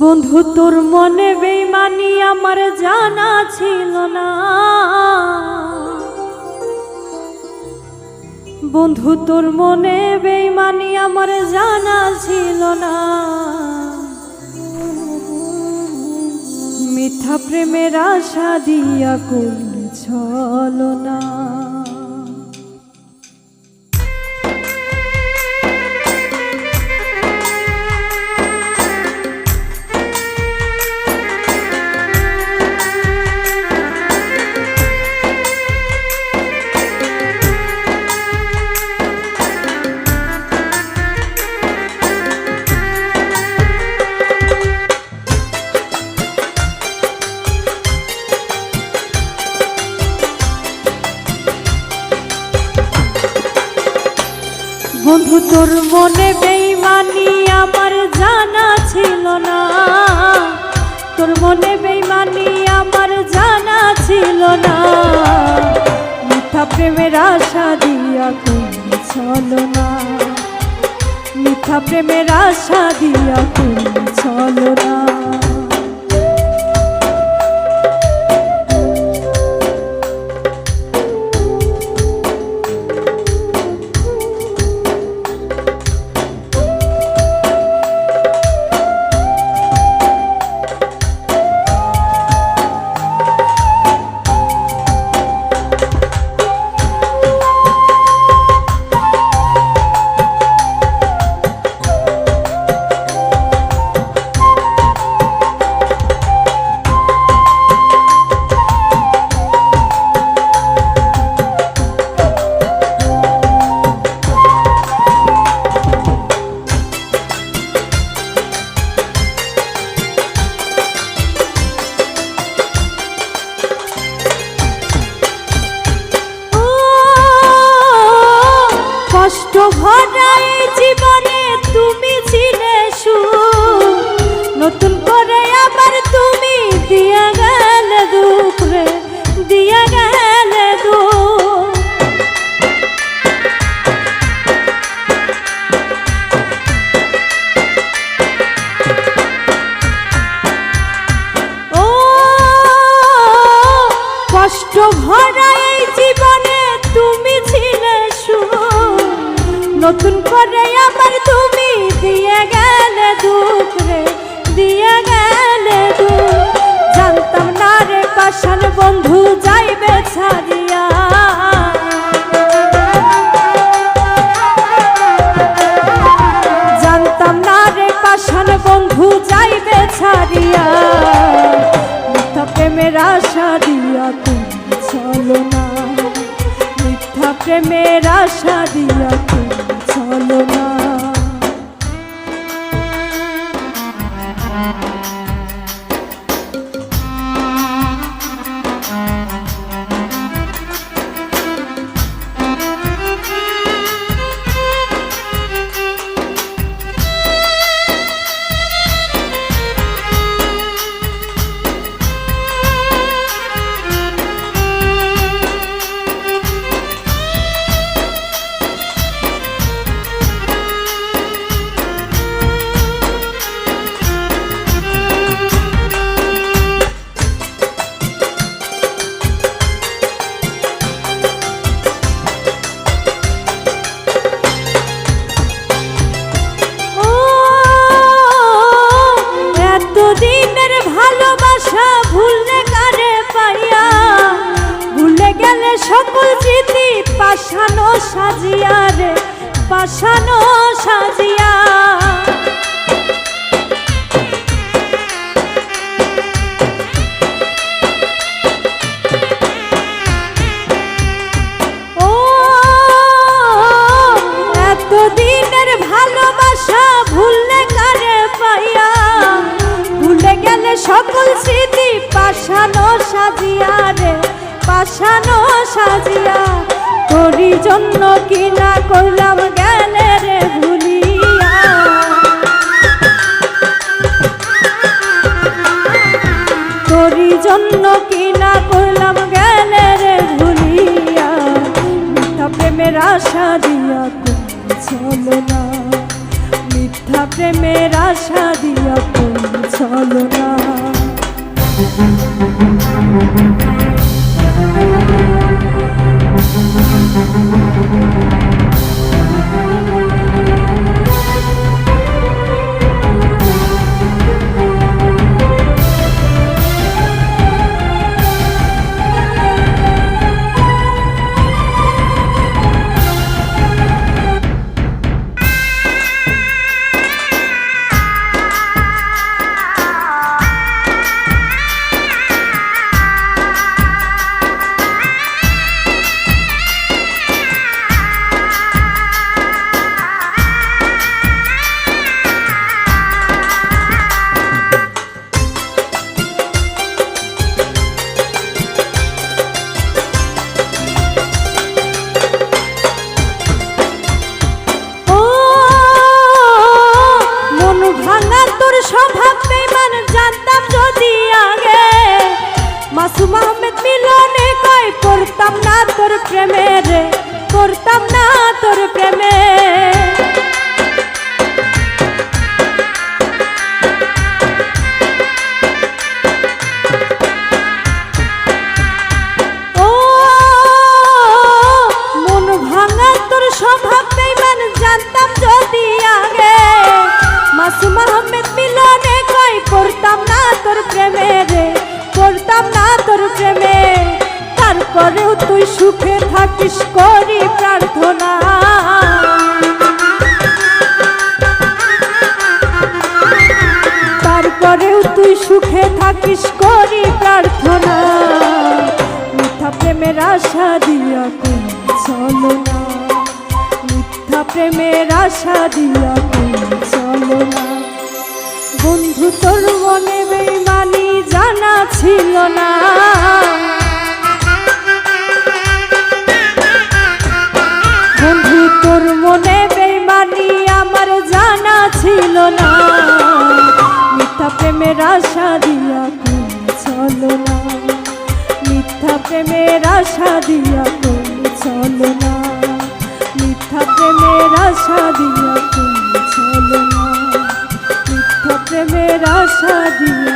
বন্ধু, তোর মনে বেইমানি আমার জানা ছিল না। বন্ধু, তোর মনে বেইমানি আমার জানা ছিল না। মিথ্যা প্রেমের আশা দিয়া করলি ছলো বন্ধু, তোর মনে বেইমানি আমার জানা ছিল না। তোর মনে বেইমানি আমার জানা ছিল না। মিথ্যা প্রেমের আশা দিয়া তুমি চলো না। মিথ্যা প্রেমের আশা দিয়া তুমি চলো না। বন্ধু পাশানো সাজিয়া রে বাসানো সাজিয়া। জন্য কি না করলাম গেলে রে ভুলিয়া। তোরই জন্য কি না করলাম গেলে রে ভুলিয়া। মিথ্যা প্রেমের আশা দিয়া চলো না। মিথ্যা প্রেমের আশা দিয়া চলো না। না তোর প্রেমে রে করতাম না প্রেমের আশা দিয়া চলো না। বন্ধু তোর মনে বেমানি জানা ছিল না। বন্ধু তোর মনে বেমানি আমার জানা ছিল না। মিথ্যা প্রেমের আশা দিয়া চলো না। মিথ্যা প্রেমের আশা দিয়া চলো না। প্রেমের আশা দিয়া তুমি